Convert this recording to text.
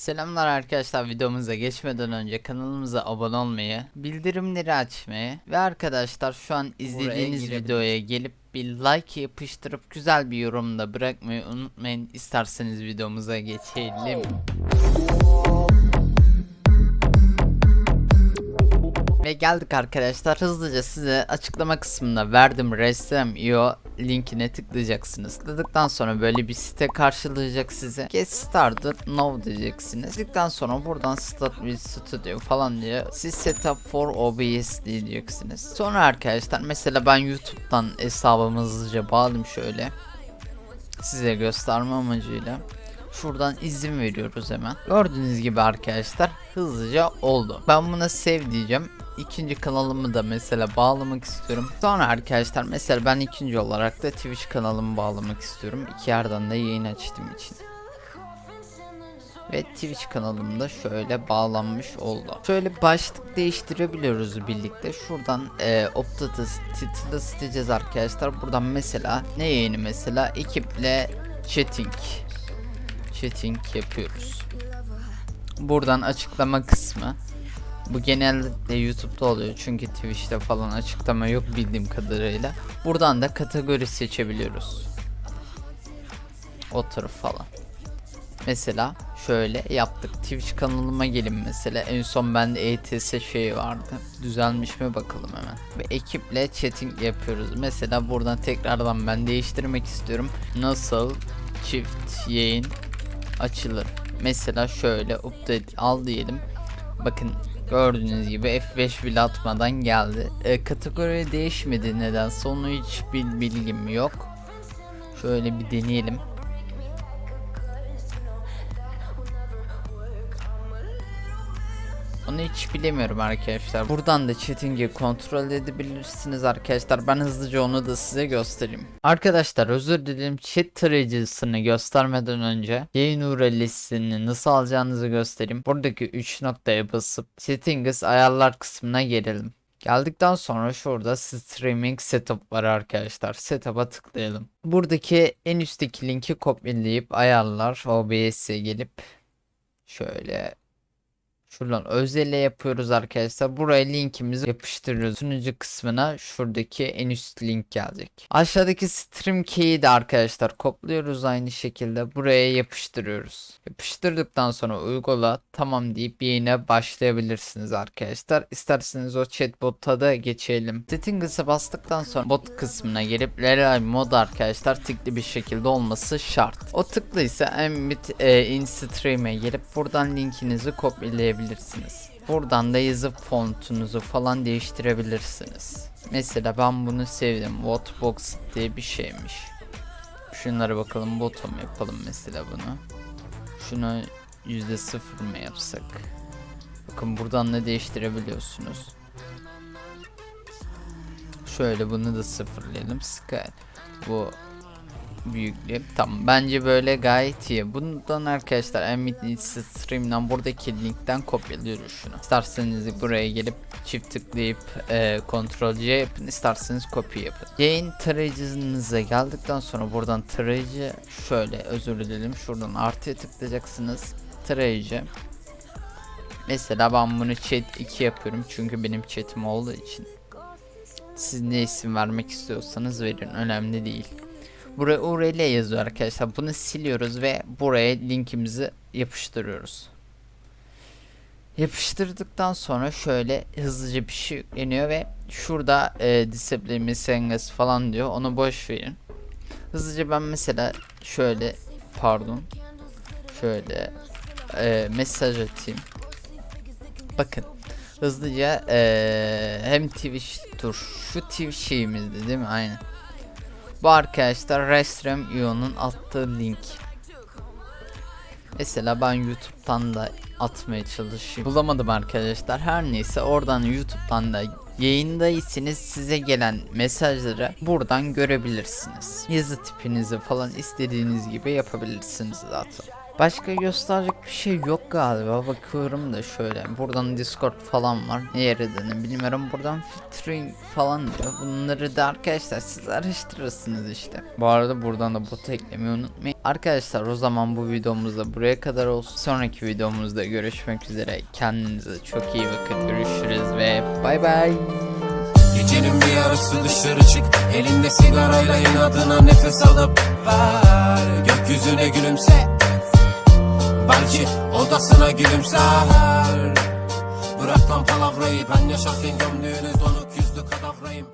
Selamlar arkadaşlar videomuza geçmeden önce kanalımıza abone olmayı, bildirimleri açmayı ve arkadaşlar şu an izlediğiniz videoya gelip bir like yapıştırıp güzel bir yorum da bırakmayı unutmayın. İsterseniz videomuza geçelim. Ve geldik arkadaşlar hızlıca size açıklama kısmında verdim Restem.io linkine tıklayacaksınız. Tıkladıktan sonra böyle bir site karşılayacak size. Get started now diyeceksiniz. Tıkladıktan sonra buradan start with studio falan diye siz setup for OBS diyeceksiniz. Sonra arkadaşlar mesela ben YouTube'dan hesabımı hızlıca bağladım şöyle. Size gösterme amacıyla. Şuradan izin veriyoruz hemen. Gördüğünüz gibi arkadaşlar hızlıca oldu. Ben buna save diyeceğim. İkinci kanalımı da mesela bağlamak istiyorum. Sonra arkadaşlar mesela ben ikinci olarak da Twitch kanalımı bağlamak istiyorum. İki yerden de yayın açtığım için. Ve Twitch kanalımda şöyle bağlanmış oldu. Şöyle başlık değiştirebiliyoruz birlikte. Şuradan e, Optata title'ı isteyeceğiz arkadaşlar. Buradan mesela ne yayını mesela ekiple chatting chatting yapıyoruz. Buradan açıklama kısmı. Bu genelde YouTube'da oluyor çünkü Twitch'te falan açıklama yok bildiğim kadarıyla. Buradan da kategori seçebiliyoruz. Otur falan. Mesela şöyle yaptık. Twitch kanalıma gelin mesela. En son bende ETS şeyi vardı. Düzelmiş mi bakalım hemen. Ve ekiple chatting yapıyoruz. Mesela buradan tekrardan ben değiştirmek istiyorum. Nasıl çift yayın açılır? Mesela şöyle update al diyelim. Bakın gördüğünüz gibi F5 bile atmadan geldi. E, kategori değişmedi nedense onu hiç bil bilgim yok. Şöyle bir deneyelim. Onu hiç bilemiyorum arkadaşlar. Buradan da chatting'i kontrol edebilirsiniz arkadaşlar. Ben hızlıca onu da size göstereyim. Arkadaşlar özür dilerim chat tarayıcısını göstermeden önce yayın URL'sini nasıl alacağınızı göstereyim. Buradaki 3 noktaya basıp settings ayarlar kısmına gelelim. Geldikten sonra şurada streaming setup var arkadaşlar. Setup'a tıklayalım. Buradaki en üstteki linki kopyalayıp ayarlar OBS'e gelip şöyle Şuradan özelle yapıyoruz arkadaşlar. Buraya linkimizi yapıştırıyoruz. Sunucu kısmına şuradaki en üst link gelecek. Aşağıdaki stream key'i de arkadaşlar kopluyoruz aynı şekilde. Buraya yapıştırıyoruz. Yapıştırdıktan sonra uygula tamam deyip yayına başlayabilirsiniz arkadaşlar. İsterseniz o chatbot'a da geçelim. Settings'e bastıktan sonra bot kısmına gelip Leray mod arkadaşlar tıklı bir şekilde olması şart. O tıklıysa embed e, in stream'e gelip buradan linkinizi kopyalayabilirsiniz. Buradan da yazı fontunuzu falan değiştirebilirsiniz. Mesela ben bunu sevdim. Wotbox diye bir şeymiş. Şunlara bakalım bottom yapalım mesela bunu. Şunu %0 mı yapsak? Bakın buradan da değiştirebiliyorsunuz. Şöyle bunu da sıfırlayalım. Sky. Bu büyüklüğü. Tamam bence böyle gayet iyi. Bundan arkadaşlar Embed Stream'den buradaki linkten kopyalıyoruz şunu. İsterseniz buraya gelip çift tıklayıp e, Ctrl C yapın. isterseniz copy yapın. Yayın tarayıcınıza geldikten sonra buradan tarayıcı şöyle özür dilerim. Şuradan artıya tıklayacaksınız. Tarayıcı. Mesela ben bunu chat 2 yapıyorum çünkü benim chatim olduğu için. Siz ne isim vermek istiyorsanız verin önemli değil. Buraya URL yazıyor arkadaşlar. Bunu siliyoruz ve buraya linkimizi yapıştırıyoruz. Yapıştırdıktan sonra şöyle hızlıca bir şey yükleniyor ve şurada e, disable messages falan diyor. Onu boş verin. Hızlıca ben mesela şöyle pardon şöyle e, mesaj atayım. Bakın hızlıca e, hem Twitch dur şu Twitch şeyimizdi değil mi? Aynen. Bu arkadaşlar Restream IO'nun attığı link. Mesela ben YouTube'dan da atmaya çalışayım. Bulamadım arkadaşlar. Her neyse oradan YouTube'dan da yayındaysanız size gelen mesajları buradan görebilirsiniz. Yazı tipinizi falan istediğiniz gibi yapabilirsiniz zaten. Başka gösterecek bir şey yok galiba. Bakıyorum da şöyle. Buradan Discord falan var. Ne yerden bilmiyorum. Buradan filtering falan diyor. Bunları da arkadaşlar siz araştırırsınız işte. Bu arada buradan da bot eklemeyi unutmayın. Arkadaşlar o zaman bu videomuzda buraya kadar olsun. Sonraki videomuzda görüşmek üzere. Kendinize çok iyi bakın. Görüşürüz ve bay bay. Gecenin bir yarısı dışarı çık Elinde sigarayla inadına nefes alıp ver Gökyüzüne gülümse Belki odasına gülümser. Bırak lan palavrayı ben yaşarken gömdüğünüz donuk yüzlü kadavrayım